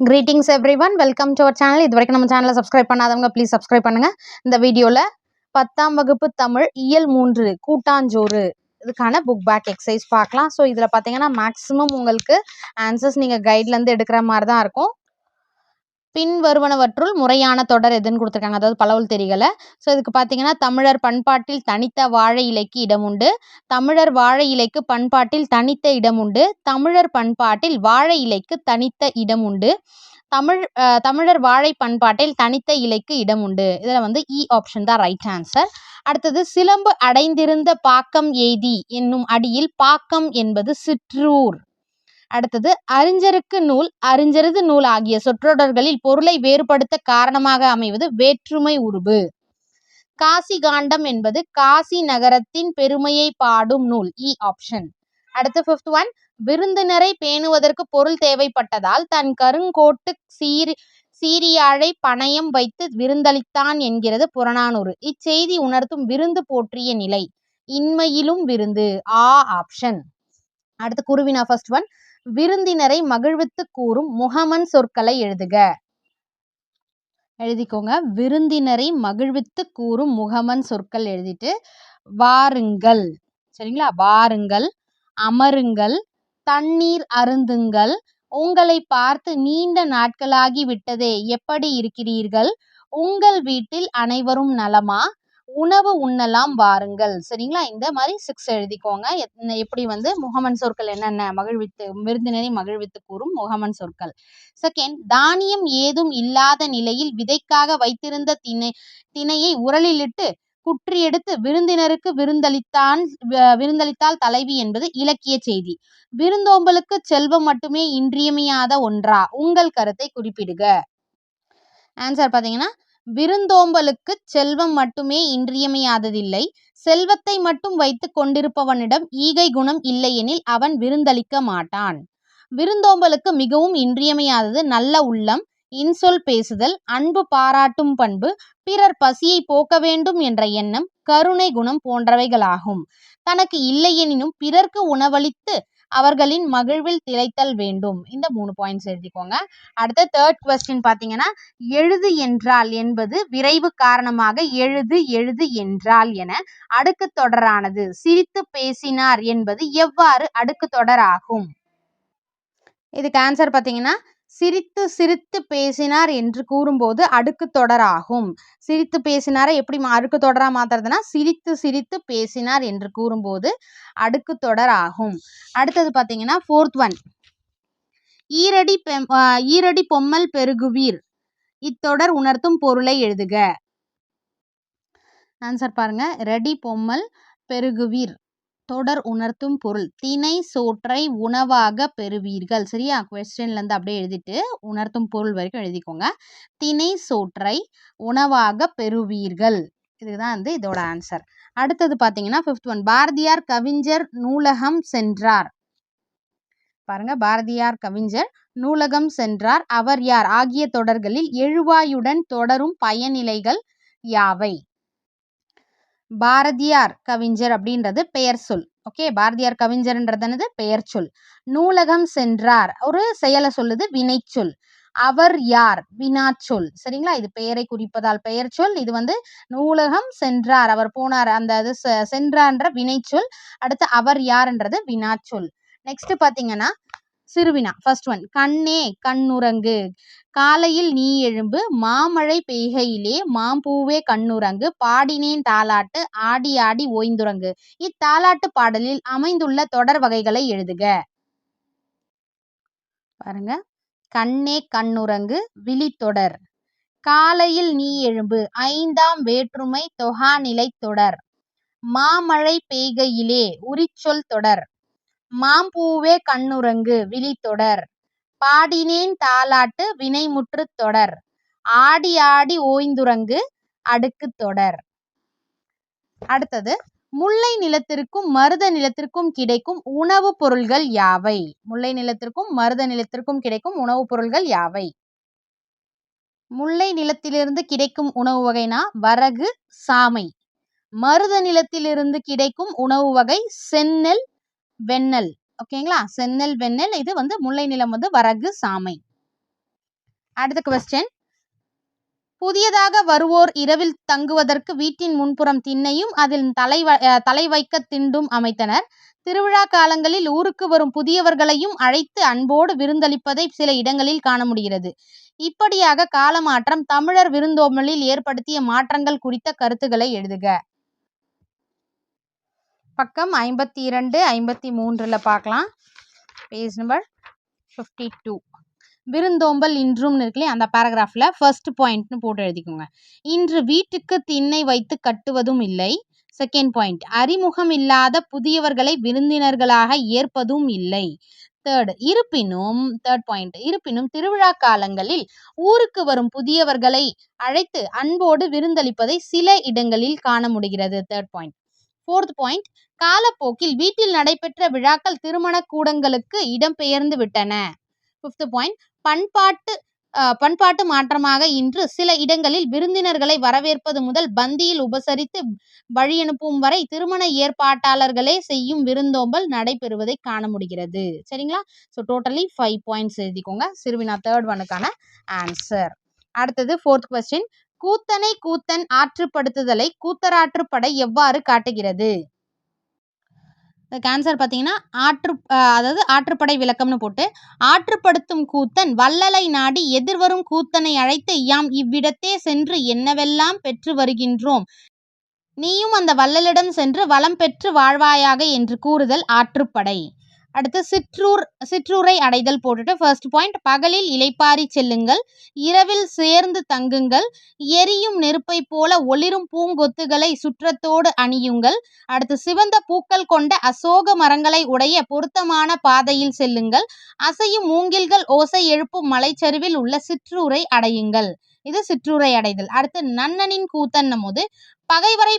Greetings everyone welcome to our channel இது வரைக்கும் நம்ம சேனலை சப்ஸ்கிரைப் பண்ணாதவங்க ப்ளீஸ் சப்ஸ்கிரைப் பண்ணுங்கள் இந்த வீடியோவில் பத்தாம் வகுப்பு தமிழ் இயல் மூன்று கூட்டாஞ்சோறு இதுக்கான புக் பேக் எக்ஸசைஸ் பார்க்கலாம். ஸோ இதில் பார்த்தீங்கன்னா மேக்ஸிமம் உங்களுக்கு ஆன்சர்ஸ் நீங்கள் கைட்லேருந்து எடுக்கிற மாதிரி தான் இருக்கும். பின் வருவனவற்றுள் முறையான தொடர் எதுன்னு கொடுத்துருக்காங்க. அதாவது பலவுள் தெரிகளை ஸோ இதுக்கு பார்த்தீங்கன்னா தமிழர் பண்பாட்டில் தனித்த வாழை இலைக்கு இடம் உண்டு. தமிழர் வாழை இலைக்கு பண்பாட்டில் தனித்த இடம் உண்டு. தமிழர் பண்பாட்டில் வாழை இலைக்கு தனித்த இடம் உண்டு. தமிழ் தமிழர் வாழை பண்பாட்டில் தனித்த இலைக்கு இடம் உண்டு. இதில் வந்து e இ ஆப்ஷன் தான் ரைட் ஆன்சர் அடுத்தது சிலம்பு அடைந்திருந்த பாக்கம் எய்தி என்னும் அடியில் பாக்கம் என்பது சிற்றூர். அடுத்தது அறிஞருக்கு நூல் அறிஞரது நூல் ஆகிய சொற்றொடர்களில் பொருளை வேறுபடுத்த காரணமாக அமைவது வேற்றுமை உருபு. காசி காண்டம் என்பது காசி நகரத்தின் பெருமையை பாடும் நூல் e இ ஆப்ஷன் அடுத்து ஃபிஃப்த் ஒன் விருந்தினரை பேணுவதற்கு பொருள் தேவைப்பட்டதால் தன் கருங்கோட்டு சீரி சீரியாழை பணயம் வைத்து விருந்தளித்தான் என்கிறது புறநானூறு. இச்செய்தி உணர்த்தும் விருந்து போற்றிய நிலை இன்மையிலும் விருந்து ஆ ஆப்ஷன் அடுத்து குருவினா ஃபர்ஸ்ட் ஒன் விருந்தினரை மகிழ்வித்து கூறும் முகமன் சொற்களை எழுதுக. எழுதிக்கோங்க. விருந்தினரை மகிழ்வித்து கூறும் முகமன் சொற்கள் எழுதிட்டு வாருங்கள். சரிங்களா? வாருங்கள் அமருங்கள் தண்ணீர் அருந்துங்கள். உங்களை பார்த்து நீண்ட நாட்களாகி விட்டதே எப்படி இருக்கிறீர்கள்? உங்கள் வீட்டில் அனைவரும் நலமா? உணவு உண்ணலாம் வாருங்கள். சரிங்களா? இந்த மாதிரி சிக்ஸ் எழுதிக்கோங்க. எத்- எப்படி வந்து முகமன் சொற்கள் என்னென்ன? மகிழ்வித்து விருந்தினரை மகிழ்வித்து கூறும் முகமன் சொற்கள். செகண்ட் தானியம் ஏதும் இல்லாத நிலையில் விதைக்காக வைத்திருந்த திணை திணையை உரலிலிட்டு குற்றி எடுத்து விருந்தினருக்கு விருந்தளித்தான் விருந்தளித்தால் தலைவி என்பது இலக்கிய செய்தி. விருந்தோம்பலுக்கு செல்வம் மட்டுமே இன்றியமையாத ஒன்றா? உங்கள் கருத்தை குறிப்பிடுக. ஆன்சர் பார்த்தீங்கன்னா விருந்தோம்பலுக்கு செல்வம் மட்டுமே இன்றியமையாததில்லை. செல்வத்தை மட்டும் வைத்துக் கொண்டிருப்பவனிடம் ஈகை குணம் இல்லையெனில் அவன் விருந்தளிக்க மாட்டான். விருந்தோம்பலுக்கு மிகவும் இன்றியமையாதது நல்ல உள்ளம் இன்சொல் பேசுதல் அன்பு பாராட்டும் பண்பு பிறர் பசியை போக்க வேண்டும் என்ற எண்ணம் கருணை குணம் போன்றவைகளாகும். தனக்கு இல்லையெனினும் பிறர்க்கு உணவளித்து அவர்களின் மகிழ்வில் திளைத்தல் வேண்டும். இந்த மூணு பாயிண்ட்ஸ் எழுதிக்கோங்க. அடுத்த தேர்ட் கொஸ்டின் பார்த்தீங்கன்னா எழுது என்றால் என்பது விரைவு காரணமாக எழுது எழுது என்றால் என அடுக்கு தொடரானது. சிரித்து பேசினார் என்பது எவ்வாறு அடுக்கு தொடராகும்? இதுக்கு ஆன்சர் பார்த்தீங்கன்னா சிரித்து சிரித்து பேசினார் என்று கூறும்போது அடுக்கு தொடராகும். சிரித்து பேசினாரை எப்படி மா- அடுக்கு தொடராக மாத்துறதுன்னா சிரித்து சிரித்து பேசினார் என்று கூறும்போது அடுக்கு தொடராகும். அடுத்தது பார்த்தீங்கன்னா ஃபோர்த் ஒன் ஈரடி பெம் ஈரடி பொம்மல் பெருகுவீர். இத்தொடர் உணர்த்தும் பொருளை எழுதுக. ஆன்சர் பாருங்க. ரெடி பொம்மல் பெருகுவீர். தொடர் உணர்த்தும் பொருள். திணை சோற்றை உணவாக பெறுவீர்கள். சரியா? கொஸ்டின்லேருந்து அப்படியே எழுதிட்டு உணர்த்தும் பொருள் வரைக்கும் எழுதிக்கோங்க. திணை சோற்றை உணவாக பெறுவீர்கள். இதுதான் வந்து இதோட ஆன்சர் அடுத்தது பார்த்தீங்கன்னா ஃபிஃப்த் ஒன் பாரதியார் கவிஞர் நூலகம் சென்றார். பாருங்க பாரதியார் கவிஞர் நூலகம் சென்றார். அவர் யார்? ஆகிய தொடர்களில் எழுவாயுடன் தொடரும் பயனிலைகள் யாவை? பாரதியார் கவிஞர் அப்படின்றது பெயர் சொல். ஓகே பாரதியார் கவிஞர்ன்றதுனது பெயர் சொல். நூலகம் சென்றார். ஒரு செயலை சொல்லுது வினைச்சொல் அவர் யார்? வினாச்சொல் சரிங்களா? இது பெயரை குறிப்பதால் பெயர் சொல். இது வந்து நூலகம் சென்றார். அவர் போனார். அந்த இது செ- வினை வினைச்சொல் அடுத்து அவர் யார்ன்றது? வினாச்சொல் நெக்ஸ்ட் பாத்தீங்கன்னா சிறுவினா ஃபர்ஸ்ட் ஒன் கண்ணே கண்ணுறங்கு. காலையில் நீ எழும்பு மாமழை பெய்கையிலே மாம்பூவே கண்ணுறங்கு. பாடினேன் தாலாட்டு ஆடி ஆடி ஓய்ந்துறங்கு. இத்தாலாட்டு பாடலில் அமைந்துள்ள தொடர் வகைகளை எழுதுக. பாருங்க. கண்ணே கண்ணுறங்கு விழித்தொடர். காலையில் நீ எழும்பு ஐந்தாம் வேற்றுமை தொகாநிலை தொடர். மாமழை பெய்கையிலே உரிச்சொல் தொடர். மாம்பூவே கண்ணுறங்கு விழித்தொடர் பாடினேன் தாலாட்டு வினைமுற்றுத் தொடர். ஆடி ஆடி ஓய்ந்துறங்கு அடுக்குத் தொடர். அடுத்தது முல்லை நிலத்திற்கும் மருத நிலத்திற்கும் கிடைக்கும் உணவுப் பொருள்கள் யாவை? முல்லை நிலத்திற்கும் மருத நிலத்திற்கும் கிடைக்கும் உணவுப் பொருள்கள் யாவை? முல்லை நிலத்திலிருந்து கிடைக்கும் உணவு வகைனா வரகு சாமை. மருத நிலத்திலிருந்து கிடைக்கும் உணவு வகை செந்நெல் வெண்ணெல். ஓகேங்களா? செந்நெல் வெண்ணெல். இது வந்து முல்லை நிலம் வந்து வரகு சாமை. அடுத்த கொஸ்டின் புதியதாக வருவோர் இரவில் தங்குவதற்கு வீட்டின் முன்புறம் திண்ணையும் அதில் தலை தலை வைக்க திண்டும் அமைத்தனர். திருவிழா காலங்களில் ஊருக்கு வரும் புதியவர்களையும் அழைத்து அன்போடு விருந்தளிப்பதை சில இடங்களில் காண முடிகிறது. இப்படியாக காலமாற்றம் தமிழர் விருந்தோம்பலில் ஏற்படுத்திய மாற்றங்கள் குறித்த கருத்துக்களை எழுதுக. பக்கம் ஐம்பத்தி இரண்டு ஐம்பத்தி மூன்றில் பார்க்கலாம். பேஜ் நம்பர் ஃபிஃப்டி டூ விருந்தோம்பல் இன்றும்னு இருக்குல்லையே அந்த பேராகிராஃபில் ஃபர்ஸ்ட் பாயிண்ட்னு போட்டு எழுதிக்கோங்க. இன்று வீட்டுக்கு திண்ணை வைத்து கட்டுவதும் இல்லை. செகண்ட் பாயிண்ட் அறிமுகம் இல்லாத புதியவர்களை விருந்தினர்களாக ஏற்பதும் இல்லை. தேர்ட் இருப்பினும் தேர்ட் பாயிண்ட் இருப்பினும் திருவிழா காலங்களில் ஊருக்கு வரும் புதியவர்களை அழைத்து அன்போடு விருந்தளிப்பதை சில இடங்களில் காண முடிகிறது. தேர்ட் பாயிண்ட் ஃபோர்த் பாயிண்ட் காலப்போக்கில் வீட்டில் நடைபெற்ற விழாக்கள் திருமண கூடங்களுக்கு இடம்பெயர்ந்து விட்டன. ஃபிஃப்த் பாயிண்ட் பண்பாட்டு பண்பாட்டு மாற்றமாக இன்று சில இடங்களில் விருந்தினர்களை வரவேற்பது முதல் பந்தியில் உபசரித்து வழியனுப்பும் வரை திருமண ஏற்பாட்டாளர்களே செய்யும் விருந்தோம்பல் நடைபெறுவதை காண முடிகிறது. சரிங்களா? ஸோ டோட்டலி ஃபைவ் பாயிண்ட்ஸ் எழுதிக்கோங்க. சிறுவினா தேர்ட் ஒனுக்கான ஆன்சர் அடுத்தது ஃபோர்த் கொஸ்டின் கூத்தனை கூத்தன் ஆற்றுப்படுத்துதலை கூத்தராற்றுப்படை எவ்வாறு காட்டுகிறது? கேன்சர் பார்த்தீங்கன்னா ஆற்று அதாவது ஆற்றுப்படை விளக்கம்னு போட்டு ஆற்றுப்படுத்தும் கூத்தன் வள்ளலை நாடி எதிர்வரும் கூத்தனை அழைத்து யாம் இவ்விடத்தே சென்று என்னவெல்லாம் பெற்று வருகின்றோம்? நீயும் அந்த வள்ளலிடம் சென்று வளம் பெற்று வாழ்வாயாக என்று கூறுதல் ஆற்றுப்படை. அடுத்து சிற்றூர் சிற்றூரை அடைதல் போட்டுட்டு ஃபர்ஸ்ட் பாயிண்ட் பகலில் இலைப்பாரி செல்லுங்கள் இரவில் சேர்ந்து தங்குங்கள் எரியும் நெருப்பை போல ஒளிரும் பூங்கொத்துகளை சுற்றத்தோடு அணியுங்கள். அடுத்து சிவந்த பூக்கள் கொண்ட அசோக மரங்களை உடைய பொருத்தமான பாதையில் செல்லுங்கள். அசையும் மூங்கில்கள் ஓசை எழுப்பும் மலைச்சரிவில் உள்ள சிற்றூரை அடையுங்கள். இது சிற்றூரை அடைதல். அடுத்து நன்னனின் கூத்தன்னும் போது பகைவரை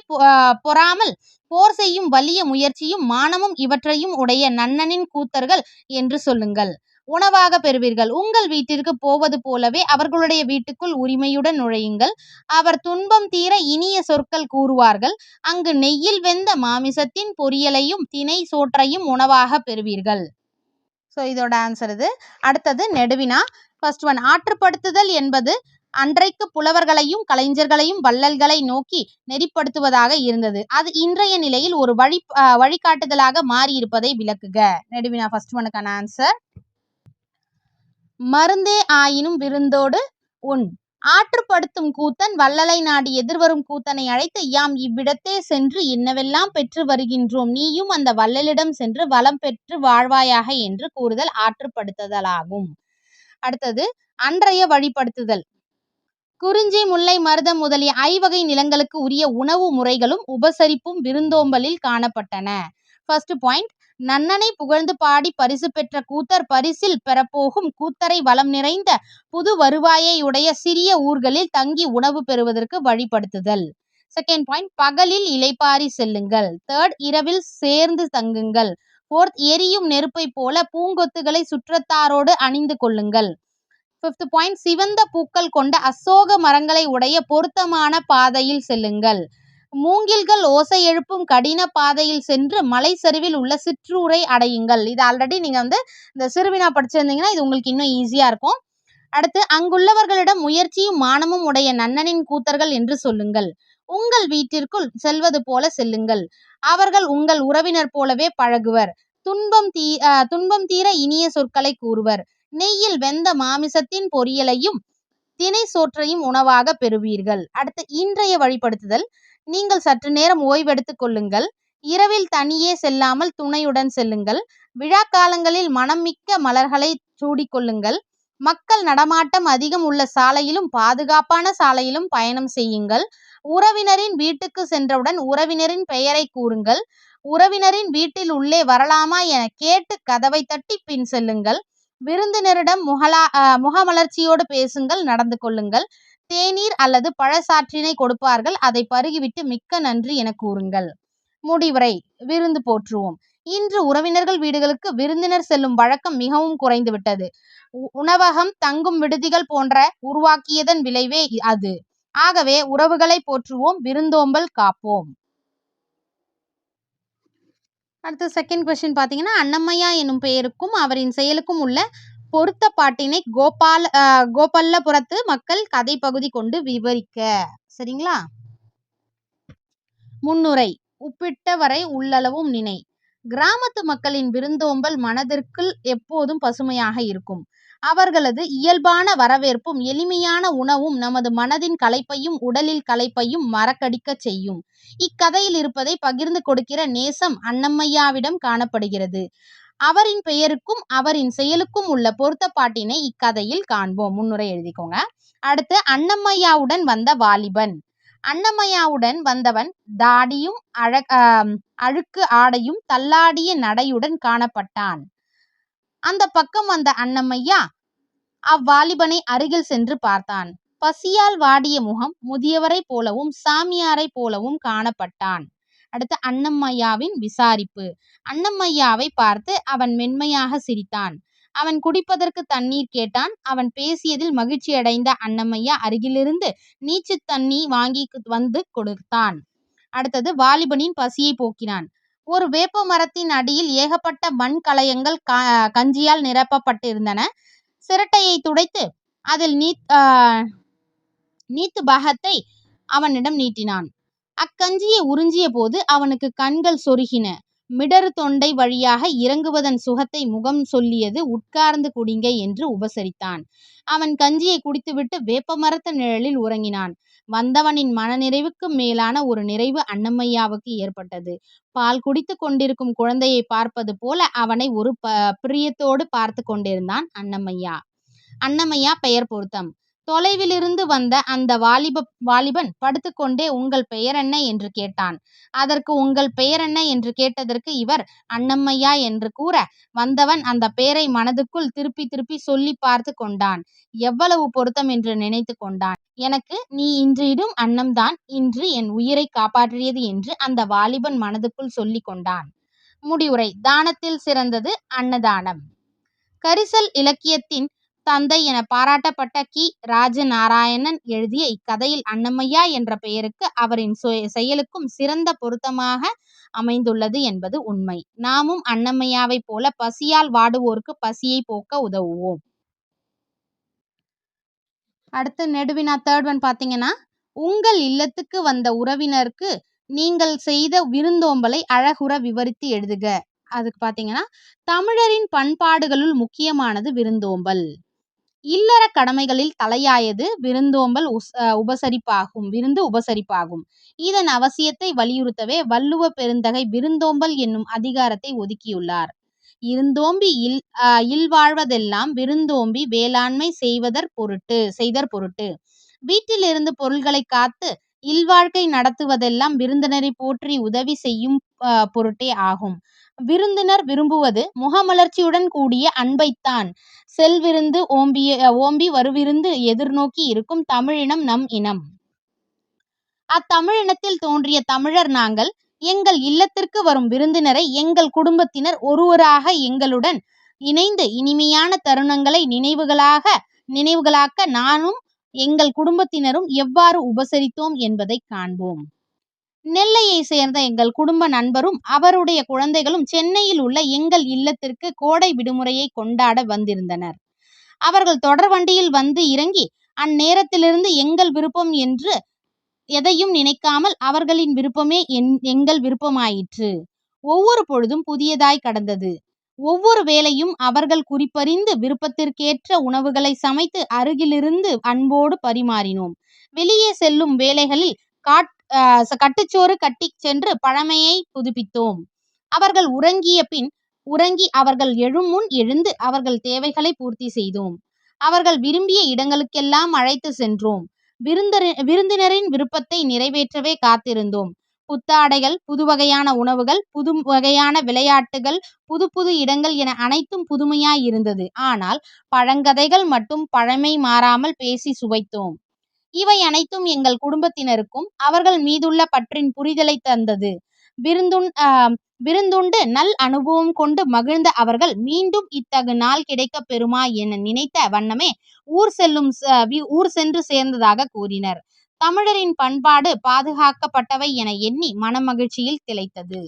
பொறாமல் போர் செய்யும் வலிய முயற்சியும் மானமும் இவற்றையும் உடைய நன்னனின் கூத்தர்கள் என்று சொல்லுங்கள். உணவாக பெறுவீர்கள். உங்கள் வீட்டிற்கு போவது போலவே அவர்களுடைய வீட்டுக்குள் உரிமையுடன் நுழையுங்கள். அவர் துன்பம் தீர இனிய சொற்கள் கூறுவார்கள். அங்கு நெய்யில் வெந்த மாமிசத்தின் பொரியலையும் தினை சோற்றையும் உணவாக பெறுவீர்கள். ஸோ இதோட ஆன்சர் இது. அடுத்தது நெடுவினா ஃபர்ஸ்ட் ஒன் ஆற்றுப்படுத்துதல் என்பது அன்றைக்கு புலவர்களையும் கலைஞர்களையும் வள்ளல்களை நோக்கி நெறிப்படுத்துவதாக இருந்தது. அது இன்றைய நிலையில் ஒரு வழி வழிகாட்டுதலாக வழிகாட்டுதலாக மாறியிருப்பதை விளக்குக. நெடுவினா ஃபர்ஸ்ட் ஒனுக்கான ஆன்சர் மருந்தே ஆயினும் விருந்தோடு உண் ஆற்றுப்படுத்தும் கூத்தன் வள்ளலை நாடி எதிர்வரும் கூத்தனை அழைத்து யாம் இவ்விடத்தே சென்று என்னவெல்லாம் பெற்று வருகின்றோம்? நீயும் அந்த வள்ளலிடம் சென்று வளம் பெற்று வாழ்வாயாக என்று கூறுதல் ஆற்றுப்படுத்துதலாகும். அடுத்தது அன்றைய வழிப்படுத்துதல். குறிஞ்சி முல்லை மருதம் முதலிய ஐவகை நிலங்களுக்கு உரிய உணவு முறைகளும் உபசரிப்பும் விருந்தோம்பலில் காணப்பட்டன. ஃபர்ஸ்ட் பாயிண்ட் நன்னனை புகழ்ந்து பாடி பரிசு பெற்ற கூத்தர் பரிசில் பெறப்போகும் கூத்தரை வளம் நிறைந்த புது வருவாயை உடைய சிறிய ஊர்களில் தங்கி உணவு பெறுவதற்கு வழிபடுத்துதல். செகண்ட் பாயிண்ட் பகலில் இலைப்பாரி செல்லுங்கள். தேர்ட் இரவில் சேர்ந்து தங்குங்கள். ஃபோர்த் எரியும் நெருப்பை போல பூங்கொத்துகளை சுற்றத்தாரோடு அணிந்து கொள்ளுங்கள். ஃபிஃப்த் பாயிண்ட் சிவந்த பூக்கள் கொண்ட அசோக மரங்களை உடைய பொருத்தமான பாதையில் செல்லுங்கள். மூங்கில்கள் ஓசை எழுப்பும் கடின பாதையில் சென்று மலை சரிவில் உள்ள சிற்றூரை அடையுங்கள். இது ஆல்ரெடி நீங்கள் வந்து இந்த சிறுவினா படிச்சிருந்தீங்கன்னா இது உங்களுக்கு இன்னும் ஈஸியாக இருக்கும். அடுத்து அங்குள்ளவர்களிடம் முயற்சியும் மானமும் உடைய நன்னனின் கூத்தர்கள் என்று சொல்லுங்கள். உங்கள் வீட்டிற்குள் செல்வது போல செல்லுங்கள். அவர்கள் உங்கள் உறவினர் போலவே பழகுவர். துன்பம் தீ துன்பம் தீர இனிய சொற்களை கூறுவர். நெய்யில் வெந்த மாமிசத்தின் பொரியலையும் தினை சோற்றையும் உணவாக பெறுவீர்கள். அடுத்து இன்றைய வழிபடுத்துதல் நீங்கள் சற்று நேரம் ஓய்வெடுத்துக் கொள்ளுங்கள். இரவில் தனியே செல்லாமல் துணையுடன் செல்லுங்கள். விழா காலங்களில் மனம் மிக்க மலர்களை சூடிக்கொள்ளுங்கள் மக்கள் நடமாட்டம் அதிகம் உள்ள சாலையிலும் பாதுகாப்பான சாலையிலும் பயணம் செய்யுங்கள். உறவினரின் வீட்டுக்கு சென்றவுடன் உறவினரின் பெயரை கூறுங்கள். உறவினரின் வீட்டில் உள்ளே வரலாமா என கேட்டு கதவை தட்டி பின் செல்லுங்கள். விருந்தினரிடம் முகலா முகமலர்ச்சியோடு பேசுங்கள் நடந்து கொள்ளுங்கள். தேநீர் அல்லது பழச்சாற்றினை கொடுப்பார்கள். அதை பருகிவிட்டு மிக்க நன்றி என கூறுங்கள். முடிவுரை. விருந்து போற்றுவோம். இன்று உறவினர்கள் வீடுகளுக்கு விருந்தினர் செல்லும் வழக்கம் மிகவும் குறைந்துவிட்டது. உ- உணவகம் தங்கும் விடுதிகள் போன்ற உருவாக்கியதன் விளைவே அது. ஆகவே உறவுகளை போற்றுவோம். விருந்தோம்பல் காப்போம். அடுத்த செகண்ட் கொஸ்டின் பார்த்தீங்கன்னா அன்னமையா எனும் பெயருக்கும் அவரின் செயலுக்கும் உள்ள பொருத்த பாட்டினை கோபால அஹ், கோபல்லபுரத்து மக்கள் கதை பகுதி கொண்டு விவரிக்க. சரிங்களா? முன்னுரை உப்பிட்ட வரை உள்ளளவும் நினை. கிராமத்து மக்களின் விருந்தோம்பல் மனதிற்குள் எப்போதும் பசுமையாக இருக்கும். அவர்களது இயல்பான வரவேற்பும் எளிமையான உணவும் நமது மனதின் களைப்பையும் உடலில் களைப்பையும் மறக்கடிக்கச் செய்யும். இக்கதையில் இருப்பதை பகிர்ந்து கொடுக்கிற நேசம் அன்னம்மையாவிடம் காணப்படுகிறது. அவரின் பெயருக்கும் அவரின் செயலுக்கும் உள்ள பொருத்தப்பாட்டினை இக்கதையில் காண்போம். முன்னுரை எழுதிக்கோங்க. அடுத்து அன்னம்மையாவுடன் வந்த வாலிபன். அன்னம்மையாவுடன் வந்தவன் தாடியும் அழ அழுக்கு ஆடையும் தள்ளாடிய நடையுடன் காணப்பட்டான். அந்த பக்கம் வந்த அன்னமையா அவ்வாலிபனை அருகில் சென்று பார்த்தான். பசியால் வாடிய முகம் முதியவரைப் போலவும் சாமியாரைப் போலவும் காணப்பட்டான். அடுத்து அன்னம்மையாவின் விசாரிப்பு. அன்னம்மையாவை பார்த்து அவன் மென்மையாக சிரித்தான். அவன் குடிப்பதற்கு தண்ணீர் கேட்டான். அவன் பேசியதில் மகிழ்ச்சி அடைந்த அன்னம்மையா அருகிலிருந்து நீச்சு தண்ணி வாங்கி வந்து கொடுத்தான். அடுத்தது வாலிபனின் பசியை போக்கினான். ஒரு வேப்ப மரத்தின் அடியில் ஏகப்பட்ட மண் கலயங்கள் கா- கஞ்சியால் நிரப்பப்பட்டிருந்தன. சிரட்டையை துடைத்து அதில் நீத் நீத்து பாகத்தை அவனிடம் நீட்டினான். அக்கஞ்சியை உறிஞ்சிய போது அவனுக்கு கண்கள் சொருகின. மிடறு தொண்டை வழியாக இறங்குவதன் சுகத்தை முகம் சொல்லியது உட்கார்ந்து குடிங்க என்று உபசரித்தான். அவன் கஞ்சியை குடித்துவிட்டு வேப்பமரத்த நிழலில் உறங்கினான். வந்தவனின் மனநிறைவுக்கு மேலான ஒரு நிறைவு அன்னமையாவுக்கு ஏற்பட்டது. பால் குடித்து கொண்டிருக்கும் குழந்தையை பார்ப்பது போல அவனை ஒரு ப பிரியத்தோடு பார்த்து கொண்டிருந்தான் அன்னமையா அன்னமையா பெயர் பொருத்தம். தொலைவிலிருந்து வந்த அந்த வாலிப வாலிபன் படுத்துக்கொண்டே உங்கள் பெயர் என்ன? என்று கேட்டான். அதற்கு உங்கள் பெயர் என்ன? என்று கேட்டதற்கு இவர் அன்னம்மையா என்று கூற வந்தவன் அந்த பெயரை மனதுக்குள் திருப்பி திருப்பி சொல்லி பார்த்து கொண்டான். எவ்வளவு பொருத்தம்? என்று நினைத்து கொண்டான். எனக்கு நீ இன்று இடும் அன்னம்தான் இன்று என் உயிரை காப்பாற்றியது என்று அந்த வாலிபன் மனதுக்குள் சொல்லி கொண்டான். முடிவுரை. தானத்தில் சிறந்தது அன்னதானம். கரிசல் இலக்கியத்தின் தந்தை என பாராட்டப்பட்ட கி. ராஜநாராயணன் எழுதிய இக்கதையில் அன்னமையா என்ற பெயருக்கு அவரின் செயலுக்கும் சிறந்த பொருத்தமாக அமைந்துள்ளது என்பது உண்மை. நாமும் அன்னமையாவைப் போல பசியால் வாடுவோருக்கு பசியை போக்க உதவுவோம். அடுத்து நெடுவினா தேர்ட் ஒன் பார்த்தீங்கன்னா உங்கள் இல்லத்துக்கு வந்த உறவினருக்கு நீங்கள் செய்த விருந்தோம்பலை அழகுற விவரித்து எழுதுக. அதுக்கு பார்த்தீங்கன்னா தமிழரின் பண்பாடுகளுள் முக்கியமானது விருந்தோம்பல். இல்லற கடமைகளில் தலையாயது விருந்தோம்பல் உஸ்- உபசரிப்பாகும் விருந்து உபசரிப்பாகும். இதன் அவசியத்தை வலியுறுத்தவே வள்ளுவ பெருந்தகை விருந்தோம்பல் என்னும் அதிகாரத்தை ஒதுக்கியுள்ளார். இருந்தோம்பி இல் இல்வாழ்வதெல்லாம் விருந்தோம்பி வேளாண்மை செய்வதற் பொருட்டு செய்தற் பொருட்டு. வீட்டிலிருந்து பொருள்களை காத்து இல்வாழ்க்கை நடத்துவதெல்லாம் விருந்தினரை போற்றி உதவி செய்யும் பொருட்டே ஆகும். விருந்தினர் விரும்புவது முகமலர்ச்சியுடன் கூடிய அன்பைத்தான். செல்விருந்து ஓம்பிய ஓம்பி வருவிருந்து எதிர்நோக்கி இருக்கும் தமிழினம் நம் இனம். அத்தமிழினத்தில் தோன்றிய தமிழர் நாங்கள் எங்கள் இல்லத்திற்கு வரும் விருந்தினரை எங்கள் குடும்பத்தினர் ஒருவராக எங்களுடன் இணைந்து இனிமையான தருணங்களை நினைவுகளாக நினைவுகளாக்க நானும் எங்கள் குடும்பத்தினரும் எவ்வாறு உபசரித்தோம் என்பதை காண்போம். நெல்லையை சேர்ந்த எங்கள் குடும்ப நண்பரும் அவருடைய குழந்தைகளும் சென்னையில் உள்ள எங்கள் இல்லத்திற்கு கோடை விடுமுறையை கொண்டாட வந்திருந்தனர். அவர்கள் தொடர் வண்டியில் வந்து இறங்கி அந்நேரத்திலிருந்து எங்கள் விருப்பம் என்று எதையும் நினைக்காமல் அவர்களின் விருப்பமே என் எங்கள் விருப்பமாயிற்று. ஒவ்வொரு பொழுதும் புதியதாய் கடந்தது. ஒவ்வொரு வேளையும் அவர்கள் குறிப்பறிந்து விருப்பத்திற்கேற்ற உணவுகளை சமைத்து அருகிலிருந்து அன்போடு பரிமாறினோம். வெளியே செல்லும் வேளைகளில் காட் ஆஹ் கட்டுச்சோறு கட்டிச் சென்று பழமையை புதுப்பித்தோம். அவர்கள் உறங்கிய பின் உறங்கி அவர்கள் எழும் முன் எழுந்து அவர்கள் தேவைகளை பூர்த்தி செய்தோம். அவர்கள் விரும்பிய இடங்களுக்கெல்லாம் அழைத்து சென்றோம். விருந்தர் விருந்தினரின் விருப்பத்தை நிறைவேற்றவே காத்திருந்தோம். புத்தாடைகள் புது வகையான உணவுகள் புது வகையான விளையாட்டுகள் புது புது இடங்கள் என அனைத்தும் புதுமையாய் இருந்தது. ஆனால் பழங்கதைகள் மட்டும் பழமை மாறாமல் பேசி சுவைத்தோம். இவை அனைத்தும் எங்கள் குடும்பத்தினருக்கும் அவர்கள் மீதுள்ள பற்றின் புரிதலை தந்தது. விருந்துண் ஆஹ் விருந்துண்டு நல் அனுபவம் கொண்டு மகிழ்ந்த அவர்கள் மீண்டும் இத்தகு நாள் கிடைக்கப் பெறுமா என நினைத்த வண்ணமே ஊர் செல்லும் ச- வி- ஊர் சென்று சேர்ந்ததாக கூறினர். தமிழரின் பண்பாடு பாதுகாக்கப்பட்டவை என எண்ணி மனமகிழ்ச்சியில் திளைத்தது.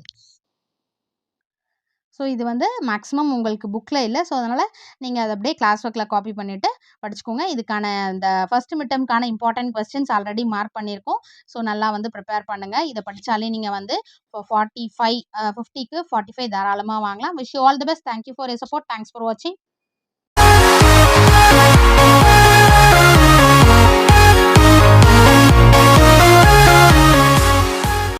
ஸோ இது வந்து மேக்ஸிமம் உங்களுக்கு புக்கில் இல்லை. ஸோ அதனால் நீங்கள் அதை அப்படியே கிளாஸ் ஒர்க்கில் காப்பி பண்ணிவிட்டு படிச்சுக்கோங்க. இதுக்கான இந்த ஃபஸ்ட் மிட்டம்க்கான இம்பார்ட்டன்ட் கொஸ்டின்ஸ் ஆல்ரெடி மார்க் பண்ணியிருக்கோம். ஸோ நல்லா வந்து ப்ரிப்பேர் பண்ணுங்கள் இதை படித்தாலே நீங்கள் வந்து இப்போ ஃபார்ட்டி ஃபைவ் ஃபிஃப்டிக்கு ஃபார்ட்டி ஃபைவ் தாராளமாக வாங்கலாம். Wish you all the best thank you for your support thanks for வாட்சிங்